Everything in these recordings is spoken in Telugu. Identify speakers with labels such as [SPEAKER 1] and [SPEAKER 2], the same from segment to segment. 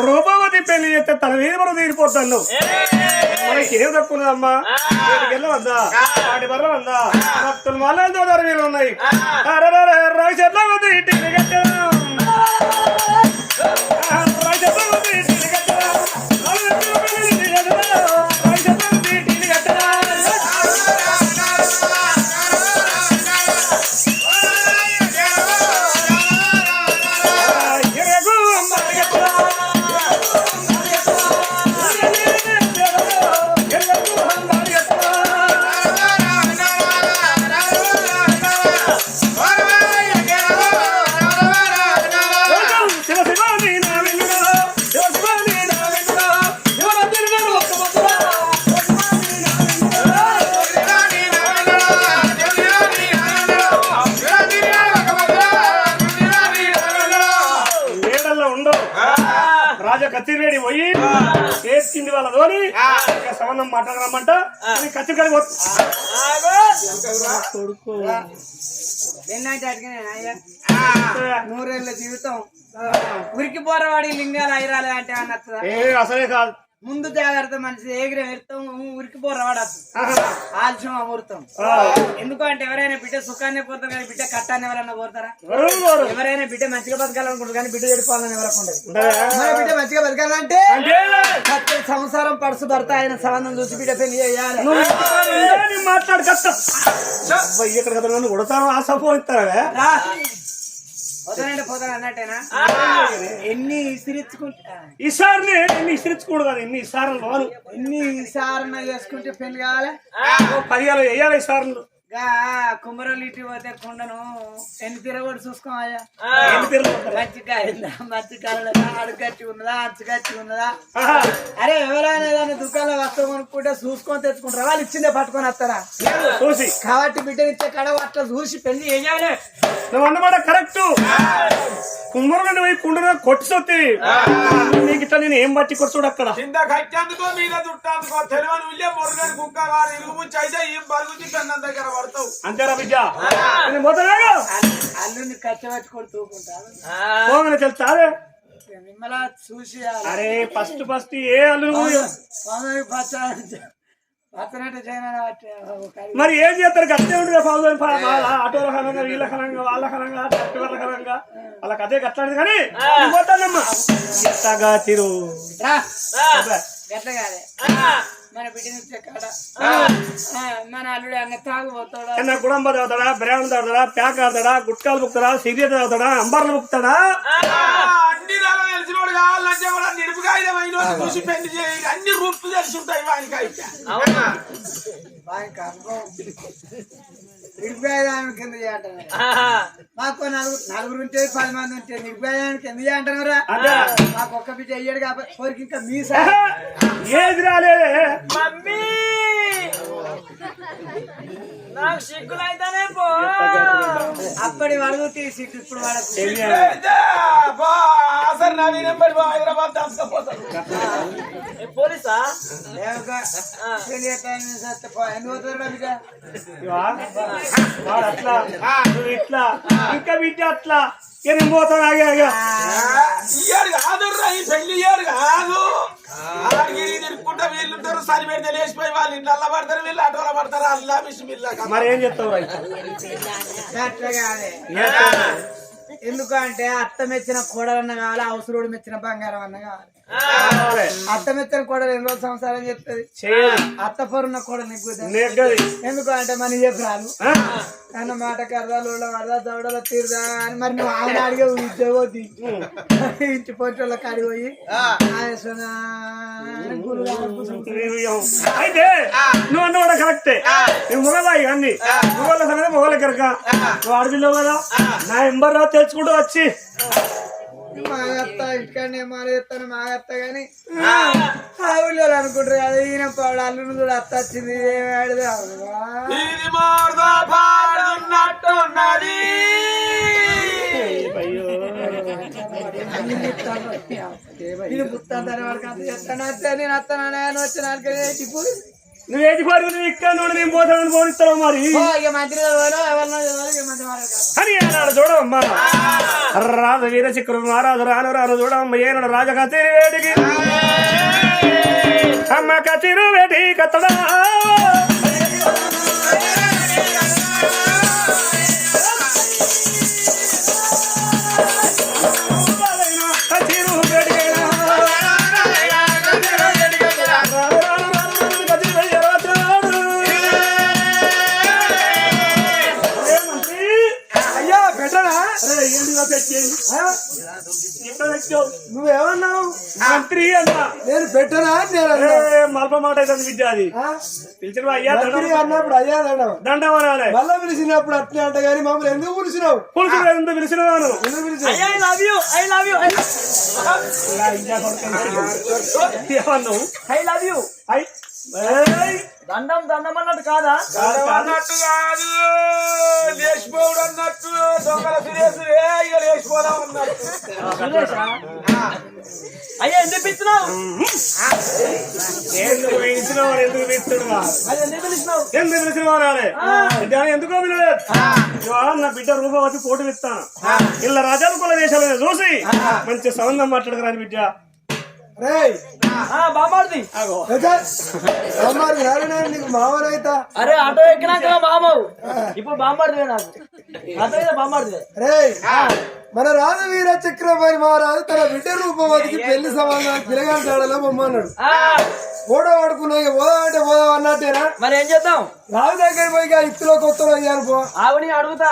[SPEAKER 1] రూపవతి పెళ్ళి చేస్తే తన మీద మనం తీరిపోతాను మనకి ఏం తక్కువదమ్మా వెళ్ళవద్దా వాటి బర్ర వద్దా భక్తులు మళ్ళీ దోదారు వీళ్ళు ఉన్నాయి. రాయి చెట్ల సంబంధం మాట్లాడరమ్మంట కత్తి కడి కొడుకు
[SPEAKER 2] నూరేళ్ళ జీవితం ఉరికి పోరవాడి లింగాలు ఐరాలు అంటే అన్నట్టు
[SPEAKER 1] ఏ అసలే కాదు
[SPEAKER 2] ముందు జాగ్రత్త మనిషి ఎగిరి వెళ్తాం ఉరికి పోరవాడు
[SPEAKER 1] ఆహా.
[SPEAKER 2] ఆలస్యం అమృతం. ఎందుకంటే ఎవరైనా బిడ్డ సుఖాన్ని పోతారు కానీ బిడ్డ కట్టాన్ని ఎవరైనా కోరుతారా
[SPEAKER 1] ఎవరు?
[SPEAKER 2] ఎవరైనా బిడ్డ మంచిగా బతకాలనుకుంటారు కానీ బిడ్డ చెడిపోవాలని ఎవరికి? మన బిడ్డ మంచిగా బతకాలంటే సంసారం పడుసు భర్త ఆయన సంబంధం చూసి బిడ్డ పెళ్ళి చేయాలి.
[SPEAKER 1] మాట్లాడు కష్ట ఇక్కడ కొడతాను ఆ సపోర్ట్
[SPEAKER 2] ఎన్ని ఇసిరించుకుంటా
[SPEAKER 1] ఈసారిని ఎన్ని ఇసిరించకూడదు కదా ఎన్ని ఈసార్లు వారు
[SPEAKER 2] ఎన్ని సారణ చేసుకుంటే పెళ్ళి కావాలి?
[SPEAKER 1] పదివేలు వేయాలి ఈసార్లు.
[SPEAKER 2] గా కుమ్మరోళ్ళు ఇటు పోతే కుండను ఎన్ని తిరగొడు
[SPEAKER 1] కొడతారు?
[SPEAKER 2] మంచిగా అయిందా? మంచిగా అడుగచ్చి ఉన్నదా? అంచుకచ్చి ఉన్నదా. అరే ఎవరైనా ఏదైనా దుకాణంలో వస్తువు కొనుక్కుంటే చూసుకొని తెచ్చుకుంటారా? వాళ్ళు ఇచ్చిందే పట్టుకొని వస్తారా?
[SPEAKER 1] చూసి.
[SPEAKER 2] కాబట్టి బిడ్డనిచ్చే కడ అట్లా చూసి పెళ్ళి చేయాలి.
[SPEAKER 1] నువ్వు అన్నమాట కరెక్ట్ కుమ్మరుని పోయి కుండన కొట్టి సొత్తి. నీకు ఇట్లా నేను ఏం బట్టి కొట్టుడు అక్కడ?
[SPEAKER 3] కింద కట్టేందుకో మీద చుట్టేందుకో తెలివని ఉల్లే మురుగని కుక్క వారి ఇరుగు ముంచి అయితే ఈ బరుగుచి పెన్నం దగ్గర
[SPEAKER 1] అంతేరా బిడ్డ
[SPEAKER 2] అల్లుని కచ్చబెట్టి కొడు మిమ్మల్ని చూసి
[SPEAKER 1] అరే ఫస్ట్ ఫస్ట్ ఏ అల్లు? మరి ఏం చేస్తారు? గట్టే ఉంటుంది ఫౌజన్ ఆటోల కనంగా వీళ్ళ కనంగా వాళ్ళ కనంగా ట్రాక్టర్ల కనంగా వాళ్ళకి అదే గట్లాంటిది కానీ పోతానమ్మా తిరు.
[SPEAKER 2] రా. గట్ల కాదే మన బిడ్డనిచ్చే కాడ. ఆ, మన అల్లుడు అన్న తాగుపోతాడా
[SPEAKER 1] చిన్న గుడంబ తాగుతాడా బ్రాండ్ తాగుతాడా ప్యాక్ ఆడతాడా గుట్కాలు బుక్తాడా సిగరెట్ తాగుతాడా అంబర్లు బుక్తాడా
[SPEAKER 3] అన్ని నెలలు తెలిసినోడు కావాలంటే కూడా నిడుపుకాయడం అయిన చూసి పెళ్ళి చేయి. అన్ని రూపులు తెలిసి ఉంటాయి వానికి అయితే.
[SPEAKER 2] వానికి అనుభవం నిర్భయానికి కింద చేయంటారు మాకు నలుగురు నలుగురు ఉంటే పది మంది ఉంటే నిర్భయానికి ఎందుకు చేయంటారా. మాకు ఒక్క బిడ్డ అయ్యాడు కాబట్టి కోరికి ఇంకా మీ
[SPEAKER 1] ఆహా! ఏది రాలేదే?
[SPEAKER 4] మమ్మీ!
[SPEAKER 2] అప్పటి వరకు తీసి ఇప్పుడు
[SPEAKER 3] అసలు నవీన్ ఎంబడి హైదరాబాద్ దాచుకపోతాడు.
[SPEAKER 4] ఏ పోలీసా?
[SPEAKER 1] అట్లా ఇట్లా ఇంకా బిడ్డ అట్లా నేను పోతాను ఆగే ఆగే.
[SPEAKER 3] ఇయ్యాడు కాదు రా, ఈ పెళ్ళి ఇయ్యాడు కాదు. ఆడికి తిరుక్కుంటా వీళ్ళు ఉంటారు సరి పెడితే లేచిపోయి వాళ్ళు ఇంట్లో పడతారు వీళ్ళు ఆటోలో పడతారు అల్లా మిషమిల్లా
[SPEAKER 1] మరి ఏం చెప్తావు రైతు?
[SPEAKER 2] అట్లా కాదే ఎందుకు అంటే అత్త మెచ్చిన కోడలన్న కావాలి అవసరుడు మెచ్చిన బంగారం అన్న కావాలి. అత్త మెచ్చిన కోడలు ఎన్ని రోజులు సంసారం చెప్తుంది అత్త పొరున్న కోడలు ఎందుకు అంటే మన చెప్పరాలు అన్న మాట కరదాలు వరదా దవడల తీరుదా అని మరి నువ్వు ఆయన అడిగే ఉద్యోగం ఇంటి పొట్టోళ్ళ కాడికి పోయి
[SPEAKER 1] అయితే నువ్వు అన్న కూడా కరెక్టే. నువ్వు మొగలాయి అన్ని. మొగల సంగతి మొగల కనుక. నువ్వు ఆడపిల్లవు కదా నా ఎంబర్ రా తెచ్చుకుంటూ వచ్చి.
[SPEAKER 2] మా అత్త ఇంటికాడనే మాల చెప్తాను మా అత్త గాని. ఆ. ఊళ్ళో అనుకుంటారు కదా ఈయన పాడు అల్లుని కూడా అత్త వచ్చింది ఏమి ఆడదు
[SPEAKER 3] ఇది మోర్దో పాడుతున్నట్టున్నది
[SPEAKER 1] అయ్యో.
[SPEAKER 2] నేను అంత చెప్తాను అత్త నేను అత్తనా వచ్చిన ఇప్పుడు
[SPEAKER 1] నువ్వు ఏది పాడు నువ్వు ఇక్కడ నుండి నేను పోతానని పోనిస్తావు మరి. అని చూడమ్మా. రాజు వీర చక్రం మహారాజు రాను రాను చూడమ్మ ఏనాడు రాజ కచేరి వేడికి. అమ్మ కచేరు వేడి కత్తడా. మంత్రి అన్న.
[SPEAKER 2] నేను పెట్టనా అని నేను అన్నా.
[SPEAKER 1] ఏ, మల్ప మాట అవుతుంది విద్య అది.
[SPEAKER 2] ఆ?
[SPEAKER 1] పిలిచిన అయ్యా
[SPEAKER 2] మంత్రి
[SPEAKER 1] దండం
[SPEAKER 2] అన్నప్పుడు అయ్యా దండం.
[SPEAKER 1] దండం అనాలి.
[SPEAKER 2] మళ్ళా పిలిచినప్పుడు అట్నే అంట కానీ మమ్మల్ని ఎందుకు పిలిచినావు?
[SPEAKER 1] పులుసు ఎందుకు
[SPEAKER 4] I love you I love you I love you
[SPEAKER 1] I ఏయ్,
[SPEAKER 4] దండం దండం అన్నట్టు కాదా?
[SPEAKER 3] అన్నట్టు కాదు. లేచిపోవుడు అన్నట్టు దొంగల సురేష్ ఇక లేచిపోదాం అన్నట్టు.
[SPEAKER 4] సురేషా? అయ్యా ఎందుకు పిచ్చినావు
[SPEAKER 1] ఎందుకు పిలిచినవాడు ఎందుకు
[SPEAKER 4] అది ఎందుకు పిలిచినావు?
[SPEAKER 1] ఎందుకు నా బిడ్డ రూపవతి పోటీ ఇస్తాను ఇలా రాజాలు కుల దేశాలను చూసి. మంచి సంబంధం మాట్లాడగరాని బిడ్డ.
[SPEAKER 4] బామార్ది
[SPEAKER 2] నారాయణ నీకు మావనైతా
[SPEAKER 4] అరే ఆటో ఎక్కినాక బామావు ఇప్పుడు బాంబార్దివే నాకు. ఆటో అయితే
[SPEAKER 2] మన రాజు వీర చక్రవర్తి మహారాజు తన బిడ్డ రూపవతికి పెళ్ళి సంబంధానికి పిలగాంటాడలో బొమ్మన్నాడు ఫోటో పడుకున్నా ఇక పోదాం అంటే పోదాం అన్నట్టేనా?
[SPEAKER 4] మరి ఏం చేద్దాం?
[SPEAKER 2] రాజు దగ్గర పోయి ఇక ఇత్తులో కొత్తలో అయ్యాను పో.
[SPEAKER 4] ఆవిని అడుగుతా.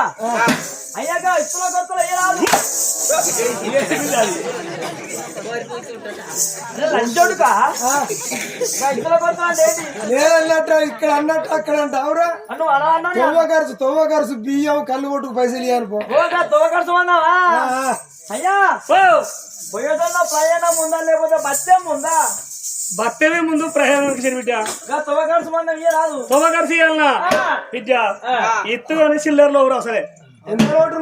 [SPEAKER 4] అయ్యాక ఇస్తున్న కొత్తలో లంచోడుకా అంటే
[SPEAKER 2] నేను అన్నట్టు ఇక్కడ అన్నట్టు అక్కడ అంటే అవురా
[SPEAKER 4] నువ్వు అలా అన్నావు
[SPEAKER 2] తొవ్వ ఖర్చు తొవ్వ ఖర్చు బియ్యం కళ్ళు కొట్టుకు పైసలు ఇయ్యాను పో.
[SPEAKER 4] ఓగా తోకర్సు అన్నావా. అయ్యా పోయేటోళ్ళ ప్రయాణం ఉందా లేకపోతే బత్యం ఉందా
[SPEAKER 1] భర్తమే ముందు ప్రయాణానికి చెడు బిడ్డ.
[SPEAKER 4] గా తోకర్సు మందం ఇయ్య రాదు.
[SPEAKER 1] తొమ్మ కలిసి ఇవ్వాలనా బిడ్డ ఇత్తు అని చిల్లర్లో ఊరు అసలే
[SPEAKER 2] ఎంత లోటు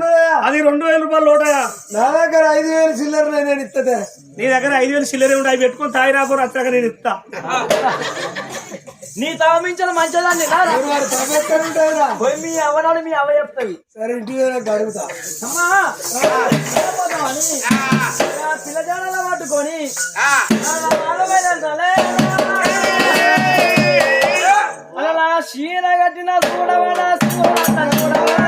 [SPEAKER 1] అది రెండు వేల రూపాయలు లోటయా?
[SPEAKER 2] నా దగ్గర ఐదు వేలు చిల్లర నేను ఇత్తదే.
[SPEAKER 1] నీ దగ్గర ఐదు వేలు చిల్లరే ఉండి అవి పెట్టుకొని తాయి రాబోరు అత్తాక నేను ఇస్తా
[SPEAKER 4] నీ తవమించిన మంచిదాన్ని పోయి మీ అవనాడు మీ అవ చెప్తావి
[SPEAKER 2] సరే ఇంటి దగ్గర అడుగుతా.
[SPEAKER 4] అమ్మా పిల్లజాడలో పట్టుకొని. అలా చీర కట్టిన చూడవడా చూడవడా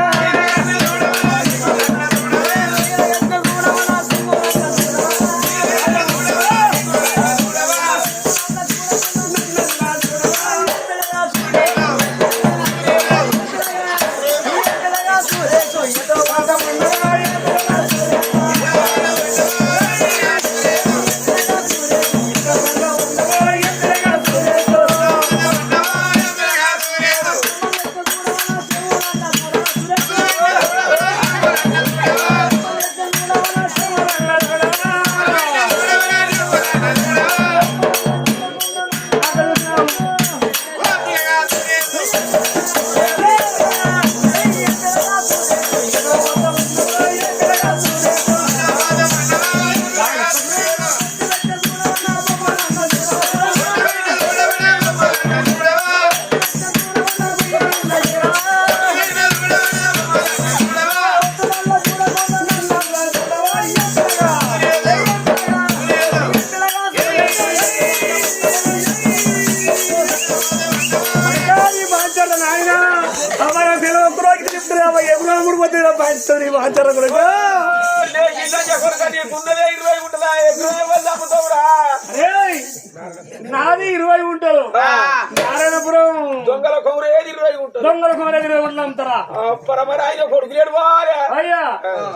[SPEAKER 3] ఆయన కొడుకు లేడు పోవాలి
[SPEAKER 1] అయ్యా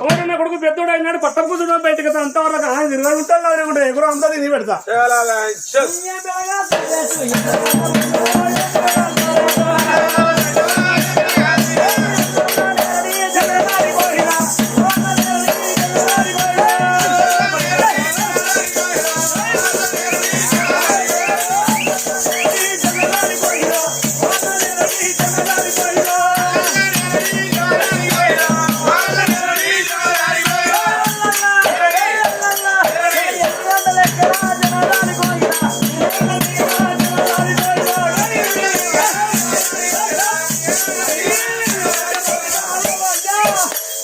[SPEAKER 1] ఒకటి కొడుకు పెద్దోడు అయినాడు పట్టం కూర్చున్నా బయటకు అంతవరకు ఆ, ఇరవై ఉంటారు నాది కూడా ఎగురు అంతా ఇది పెడతా
[SPEAKER 3] చాలా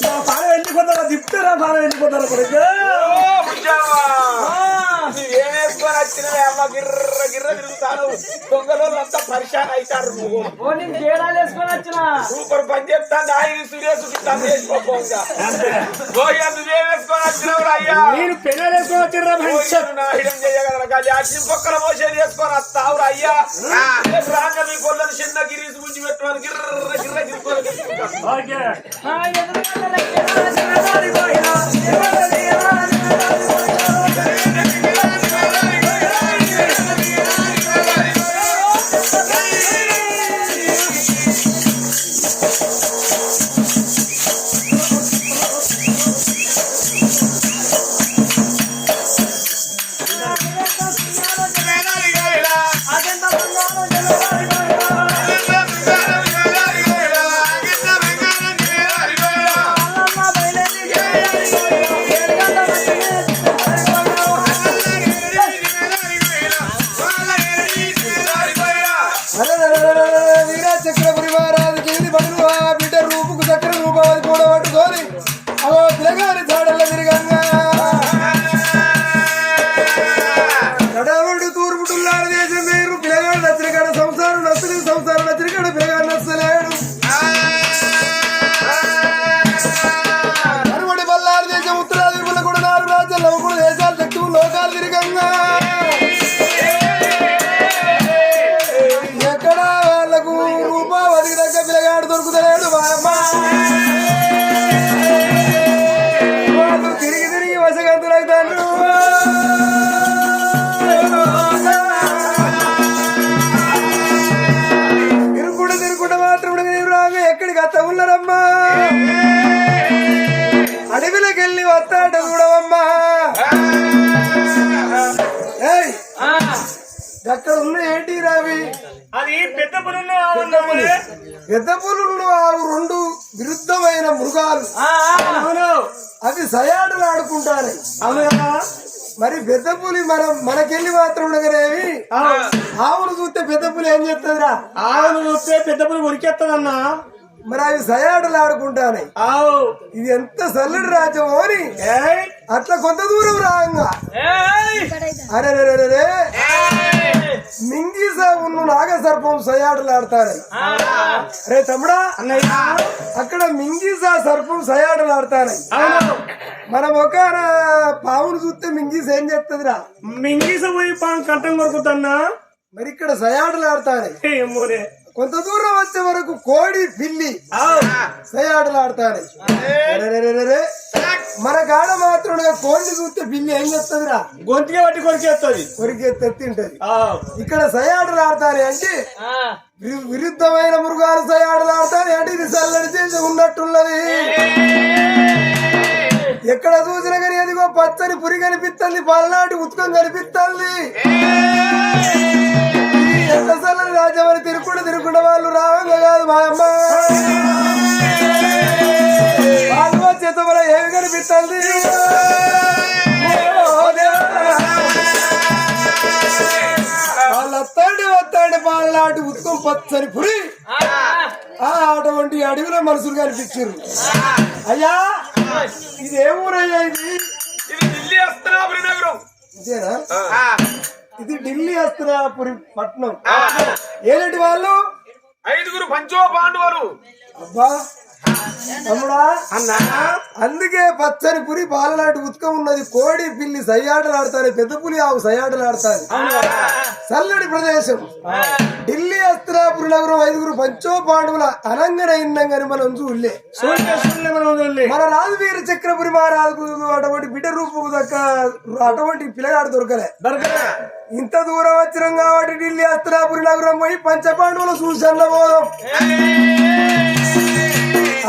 [SPEAKER 3] నా
[SPEAKER 4] పాల వెళ్ళిపోతారా దిప్తారా పాల వెళ్ళిపోతారా కొడుకు?
[SPEAKER 3] వచ్చినవే అమ్మ గిర్ర గిర్ర తిరుగుతాను. దొంగలో అంతా పరిశాన్ అవుతారు సూపర్ పని చెప్తాను ఆయన సురేష్ తను వేసుకోపోగా గోయ్య నువ్వే వేసుకొని వచ్చినవు అయ్యా.
[SPEAKER 4] నేను పెళ్ళ వేసుకొని వచ్చిర్రా మనిషి.
[SPEAKER 3] పోయిన నాయుడం చేయగలరు కానీ అగ్ని పొక్కల మోసేది వేసుకొని వస్తావురా అయ్యా. రాక మీ కొల్లని చిన్న గిరీసి ముంచి పెట్టుకొని గిర్ర గిర్ర గిరుకొని.
[SPEAKER 4] ఓకే.
[SPEAKER 5] నడవుడు
[SPEAKER 1] చేసి
[SPEAKER 5] అక్కడ ఉన్న ఏంటి రావి?
[SPEAKER 4] అది పెద్ద ఉన్నప్పుడు
[SPEAKER 5] పెద్ద పులులు. ఆవు రెండు విరుద్ధమైన మృగాలు.
[SPEAKER 1] ఆ, ఆ.
[SPEAKER 4] అవును.
[SPEAKER 5] అవి సయాడులు ఆడుకుంటారు.
[SPEAKER 4] అవును? కదా
[SPEAKER 5] మరి పెద్ద పులి మనం మనకెళ్ళి మాత్రం ఉండగనేవి
[SPEAKER 4] అవును.
[SPEAKER 5] ఆవును చూస్తే పెద్ద పులి ఏం చేస్తుందిరా?
[SPEAKER 4] ఆవును చూస్తే పెద్ద పులి ఉరికెత్తదన్నా
[SPEAKER 5] మరి అవి సయాడులు ఆడుకుంటానే. ఇది ఎంత సల్లుడు రాజ్యం అని అట్లా కొంత దూరం రాంగా! అరే రే, మింగీస ఉన్న నాగ సర్పం సయాడులు ఆడతారు. రే తమ్ముడా
[SPEAKER 4] అన్నయ్య.
[SPEAKER 5] అక్కడ మింగీస సర్పం సయాడులు ఆడతారు.
[SPEAKER 4] అవును.
[SPEAKER 5] మనం ఒక పావును చూస్తే మింగీస ఏం చేస్తుందిరా?
[SPEAKER 4] మింగీస పోయి పాన్ కంఠం కొరుకుతున్నా
[SPEAKER 5] మరి ఇక్కడ సయాడులు ఆడతారు.
[SPEAKER 4] ఏమోరే
[SPEAKER 5] కొంత దూరం వచ్చే వరకు కోడి పిల్లి
[SPEAKER 4] ఆవు
[SPEAKER 5] సయాడులు ఆడతారు మన కాడ మాత్రం కోడిని చూస్తే పిల్లి ఏం చేస్తుందిరా?
[SPEAKER 4] గొంతుకే పట్టి కొరికేస్తుంది.
[SPEAKER 5] కొరికే తెత్తింటది
[SPEAKER 4] ఆవు
[SPEAKER 5] ఇక్కడ సయాడులు ఆడతారు అంటే విరుద్ధమైన మృగాలు సయాడులు ఆడతారు అంటే ఇది చల్లడి చేసి ఉన్నట్టున్నది. ఎక్కడ చూసినా కానీ ఎదిగో పచ్చని పురి కనిపిస్తుంది పల్నాటి ఉత్కం కనిపిస్తుంది. ఇది ఎంత చల్లని రాజ్యం అని తిరుక్కుంటూ తిరుక్కుంటే వాళ్ళు రావంగా కాదు మా అమ్మ. వాళ్ళు చేత మన ఏమి కనిపిస్తుంది? ఓ దేవుడా. వాళ్ళు వస్తాండి వస్తాండి పల్నాటి ఉత్కం పచ్చని పురి.
[SPEAKER 1] ఆ,
[SPEAKER 5] అటువంటి అడవిలో మనుషులు కనిపించారు. అయ్యా ఇది ఏ ఊరయ్యా ఇది?
[SPEAKER 3] ఇది ఢిల్లీ అస్తనాపురి నగరం.
[SPEAKER 5] ఇదేనా? ఇది ఢిల్లీ అస్త్రాపురి పట్నం. ఏమిటి వాళ్ళు?
[SPEAKER 3] ఐదుగురు పంచో పాండవులు.
[SPEAKER 5] అబ్బా తమ్ముడా
[SPEAKER 4] అన్నా.
[SPEAKER 5] అందుకే పచ్చని పురి పాలనాటి ఉత్కం ఉన్నది. కోడి పిల్లి సయ్యాటలు ఆడతారు పెద్ద పులి ఆవు సయ్యాటలు ఆడతారు. చల్లడి ప్రదేశం. ఢిల్లీ నగరం ఐదుగురు పంచో పాండవుల అనంగన ఇన్నంగని మనం చూడలే
[SPEAKER 4] మనం
[SPEAKER 5] రాజవీర చక్రపురి మహారాజుకు అటువంటి బిడ్డ రూపు దక్క అటువంటి పిల్లగాడు దొరకలే. ఇంత దూరం వచ్చినాం కాబట్టి ఢిల్లీ అస్త్రాపురి నగరం పోయి పంచపాండవుల సూచనల పోదాం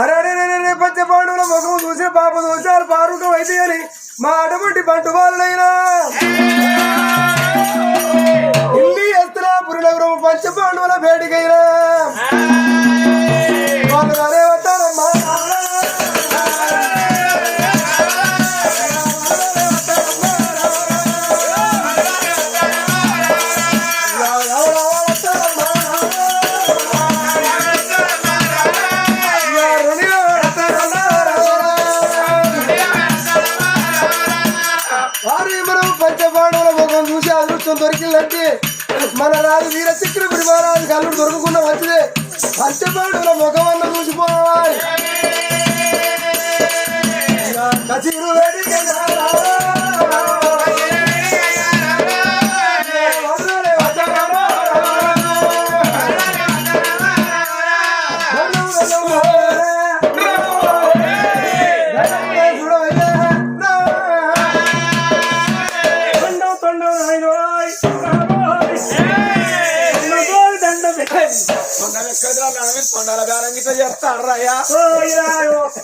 [SPEAKER 5] అరే అరే, పంచపాండవుల ముఖం చూసి పాప దోషాలు పారుటం అయితే అని మా అటువంటి పంట వాళ్ళైనా అస్త్రాపురి నగరం పంచపాండవుల వేడికైనా మన రాజు వీర చక్రపురి మహారాజు కళ్ళు దొరకకుండా వచ్చింది పంచపాడుల ముఖమన్న
[SPEAKER 1] చూసి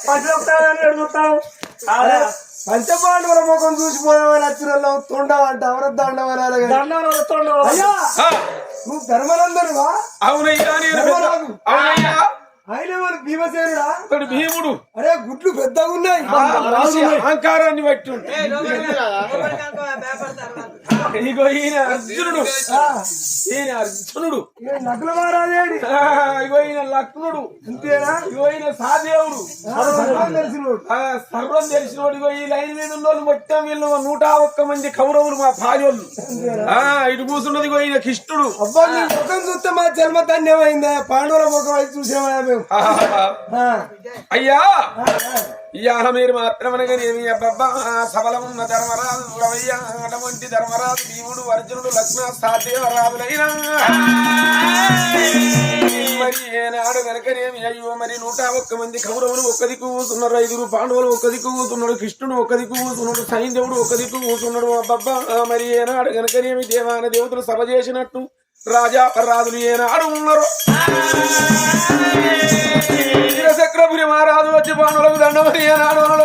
[SPEAKER 1] పట్టుకొస్తానని అడుగుతాం. ఆడా.
[SPEAKER 5] పంచపాండవుల ముఖం చూసిపోయామని వచ్చిన తొండ అంట
[SPEAKER 1] దండం.
[SPEAKER 5] అయ్యా నువ్వు ధర్మనందనువా?
[SPEAKER 3] అవునయ్యా
[SPEAKER 5] ఆయన భీమసేనుడా?
[SPEAKER 3] భీముడు.
[SPEAKER 5] అరే గుడ్లు పెద్దగా ఉన్నాయి.
[SPEAKER 3] అహంకారాన్ని బట్టి. ఇగో ఈయన అర్జునుడు. ఈయన అర్జునుడు.
[SPEAKER 5] నకుల మహారాజేడి?
[SPEAKER 3] ఇగో ఈయన లక్ష్మణుడు.
[SPEAKER 5] అంతేనా?
[SPEAKER 3] ఇగో ఈయన సాదేవుడు.
[SPEAKER 5] సర్వం తెలిసినోడు.
[SPEAKER 3] ఆ, సర్వం తెలిసినోడు. ఇగో ఈ లైన్ మీద ఉన్నోళ్ళు మొత్తం వీళ్ళు నూట ఒక్క మంది కౌరవులు మా భార్యోళ్ళు ఆ ఇటు కూర్చున్నది ఇగో ఈయన కిష్టుడు.
[SPEAKER 5] అబ్బా నీ ముఖం చూస్తే మా జన్మ ధన్యమైందా? పాండవుల ముఖం అయితే చూసామా మేము.
[SPEAKER 3] అయ్యా. ఇవాళ మీరు మాత్రమనగానేమి అబ్బబ్బా సబలమున్న ధర్మరాజు చూడవయ్యా అటువంటి ధర్మరాజు భీముడు అర్జునుడు లక్ష్మణ సాధ్యరాజులైనా మరి ఏనాడు కనుకనేమి అయ్యో మరి నూట ఒక్క మంది కౌరవులు ఒక్క దిక్కు కూతున్నారు ఐదుగురు పాండవులు ఒక్క దిక్కు కూతున్నాడు కృష్ణుడు ఒక్క దిక్కు కూతున్నాడు సైంధవుడు ఒక్క దిక్కు కూతున్నాడు అబ్బబ్బా. మరి ఏనాడు కనుకనేమి దేవాన దేవతలు సభ చేసినట్టు రాజా రాజులు ఏనాడు ఉన్నారు. మహారాజు వచ్చి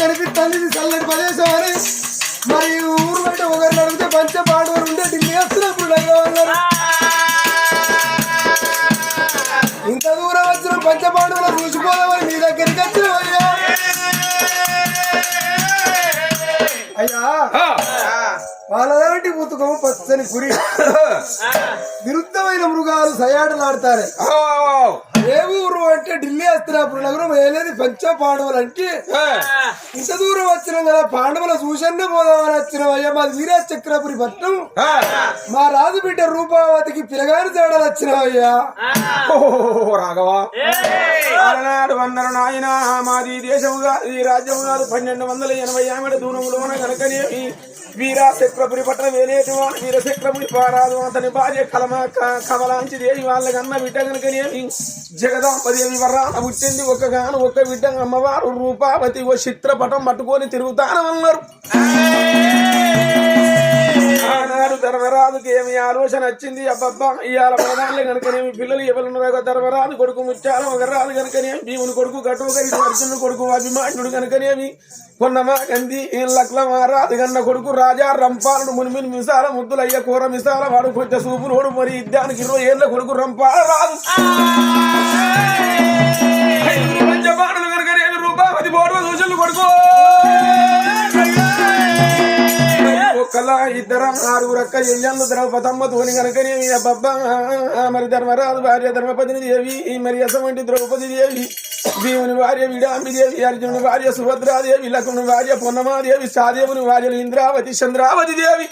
[SPEAKER 5] కనిపిస్తుంది చల్లటి ప్రదేశం అని మరి ఊరు బయట ఒకరిని అడిగితే పంచ పాండవులు ఉండే ఢిల్లీ వస్తున్నప్పుడు అన్నారు. ఇంత దూరం వచ్చిన పంచ పాండవులు చూసిపోదామని మీ దగ్గరికి వచ్చిన అయ్యా. వాళ్ళలాంటి ఉతుకం పచ్చని పురి. విరుద్ధమైన మృగాలు సయాటలాడతారు ఏ ఊరు అంటే ఢిల్లీ వస్తున్నప్పుడు నగరం ఏలేది పంచ పాండవులు అంటే ఇంత దూరం వచ్చినాం కదా పాండవుల సూచన పోదామని వచ్చినాం. అయ్యా మాది వీరా చక్రపురి పట్నం మా రాజు బిడ్డ రూపావతికి పిలగాని తేడాలు వచ్చినాం అయ్యా.
[SPEAKER 3] రాఘవా. అలనాడు వందరు నాయన మాది దేశము కాదు ఈ రాజ్యము కాదు పన్నెండు వందల ఎనభై ఆమెడ దూరంలోన కనుకనే వీరా చక్రపురి పట్టణ వేలేటి వాడు వీర పారాదు అతని భార్య కలమ క- కమలాంచి దేవి వాళ్ళకన్న బిడ్డ కనుకనేమి జగదాంబదేవి వరాన పుట్టింది ఒక గాను ఒక బిడ్డ అమ్మవారు రూపావతి ఓ చిత్రపటం పట్టుకొని తిరుగుతానమన్నారు. ఆనాడు ధర్మరాజుకి ఏమి ఆలోచన వచ్చింది? అబ్బబ్బా ఇవాళ ప్రధానులు కనుకనేమి పిల్లలు ఎవరున్నారో ధర్మరాజు కొడుకు ముత్యాల ఒకరాజు కనుకనేమి భీముని కొడుకు కట్టుకరి అర్జునుడు కొడుకు అభిమానుడు కనుకనేమి కొన్నమా గంది లక్ల మహారాజు కన్న కొడుకు రాజా రంపాలుడు మునిమిని మిసాల ముద్దులయ్య కూర మిసాల వాడు కొంచెం సూపులోడు మరి ఇద్దానికి ఇరవై ఏళ్ళ కొడుకు రంపాల రాదు పంచపాడులు కనుకనేమి రూపావతి బోర్వ దూషలు కొడుకు. ఇద్దరం ఆరుగురు అక్క ఎయ్యన్ను ద్రౌపదమ్మ తోని కనుకనే మీ అబ్బబ్బా మరి ధర్మరాజు భార్య ధర్మపతిని దేవి మరి అసమంటి ద్రౌపది దేవి భీముని భార్య విడాంబిదేవి అర్జునుని భార్య సుభద్రాదేవి లక్ష్మణుని భార్య పొన్నమాదేవి సాదేవుని భార్యలు ఇంద్రావతి చంద్రావతి దేవి.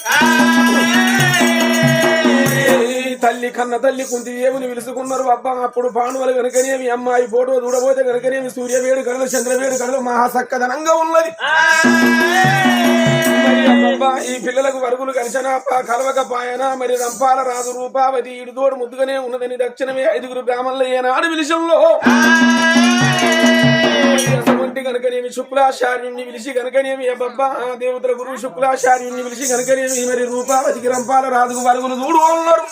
[SPEAKER 3] తల్లి కన్న తల్లి కుంతిదేవుని పిలుచుకున్నారు అబ్బా? అప్పుడు పాండవులు కనుకనేమి అమ్మాయి ఫోటో చూడబోతే కనుకనేమి సూర్యవేడు కడలు చంద్రవేడు కడలు మహాసక్కదనంగా ఉన్నది. ఈ పిల్లలకు వరుగులు కలిసిన కలవక పాయన మరి రంపాల రాజు రూపావతి ఇడుదోడు ముద్దుగానే ఉన్నదని దక్షిణమే ఐదుగురు బ్రాహ్మణుల ఏనాడు విలిశంలో. అటువంటి శుక్లాచార్యుణ్ణి పిలిచి గనకనేమి? అబ్బబ్బా దేవతల గురువు శుక్లాచార్యుణ్ణి పిలిచి గనకనేమి? మరి రూపావతికి రంపాల రాజుకు వరుగులు చూడు అన్నారు.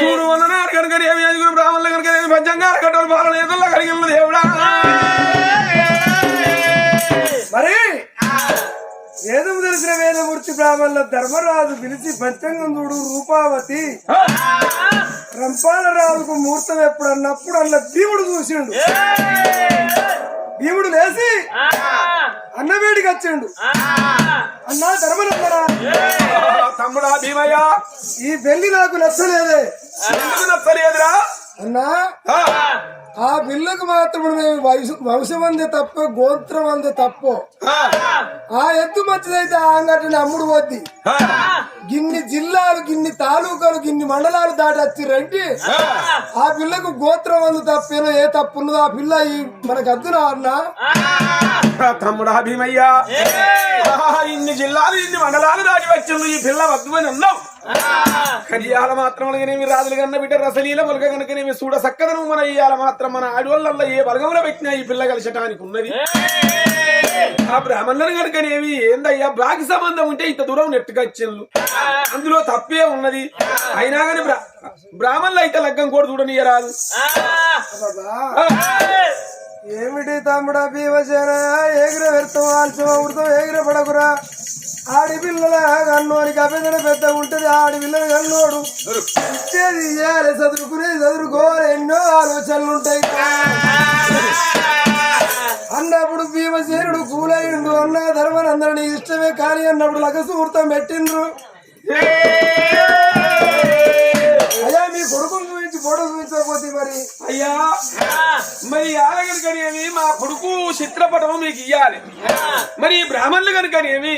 [SPEAKER 3] చూడు అన్నారు గనకనేమి? అదిగురు బ్రాహ్మణులు గనకనేమి? పంచంగాల కట్టలు పాలన ఎదురులో కలిగిన దేవుడా?
[SPEAKER 5] మరి వేదం తెలిసిన వేదమూర్తి బ్రాహ్మణుల ధర్మరాజు పిలిచి పంచంగం చూడు రూపావతి. రంపాల రాజుకు ముహూర్తం ఎప్పుడు అన్నప్పుడు అన్న భీముడు చూసిండు. భీముడు లేచి అన్నవేడికి వచ్చిండు. అన్నా ధర్మనందరా.
[SPEAKER 3] తమ్ముడా భీమయ్య.
[SPEAKER 5] ఈ పెళ్ళి నాకు నచ్చలేదే.
[SPEAKER 3] నచ్చలేదురా?
[SPEAKER 5] అన్నా
[SPEAKER 3] ఆ,
[SPEAKER 5] పిల్లకు మాత్రం మేము వయసు- వంశం అందే తప్ప గోత్రం అందే తప్పు.
[SPEAKER 3] ఆ,
[SPEAKER 5] ఆ ఎత్తు మంచిదైతే ఆ అంగటిని అమ్ముడు పోద్ది.
[SPEAKER 3] ఆ,
[SPEAKER 5] గిన్ని జిల్లాలు గిన్ని తాలూకాలు గిన్ని మండలాలు దాటి వచ్చిరంటే ఆ పిల్లకు గోత్రం అందు తప్పేనో ఏ తప్పు ఉన్నదో ఆ పిల్ల ఈ మనకు అద్దునా అన్నా?
[SPEAKER 3] తమ్ముడా భీమయ్య. ఇన్ని జిల్లాలు ఇన్ని మండలాలు దాటి వచ్చింది ఈ పిల్ల వద్దు అని అన్నావు. కడియాల మాత్రం కనుకనేమి రాజులు కన్న బిడ్డ రసలీల మొలక కనుకనేమి చూడ సక్కదను మన ఇయ్యాల మాత్రం మన ఆడవాళ్ళల్లో ఏ బలగంలో పెట్టినా ఈ పిల్ల కలిసటానికి ఉన్నది? ఆ బ్రాహ్మణులు కనుకనేవి ఏందయ్యా? బ్రాకి సంబంధం ఉంటే ఇంత దూరం నెట్టుకొచ్చిండ్రు అందులో తప్పే ఉన్నది. అయినా కానీ బ్రా బ్రాహ్మణులు అయితే లగ్గం కూడా చూడనియరాదు
[SPEAKER 5] బాబా ఏమిటి తమ్ముడా భీమసేన? ఏగిర వ్యర్థం ఆల్చం వృతం ఏగిర పడకురా ఆడి పిల్లల కన్నోనికి అభ్యర్థన పెద్ద ఉంటది ఆడి పిల్లల కన్నోడు. ఇచ్చేది ఇయ్యాలి చదువుకునేది చదువుకోవాలి ఎన్నో ఆలోచనలు ఉంటాయి. అన్నప్పుడు భీమసేనుడు కూలయ్యిండు అన్న ధర్మనందరిని ఇష్టమే కానీ అన్నప్పుడు లగ సుహృతం పెట్టిండ్రు. అయ్యా మీ కొడుకును చూపించి ఫోటో చూపించకపోతే మరి?
[SPEAKER 3] అయ్యా మరి యాదగిరి కనుకనేమి మా కొడుకు చిత్రపటం మీకు ఇయ్యాలి. మరి ఈ బ్రాహ్మణులు కనుకనేమి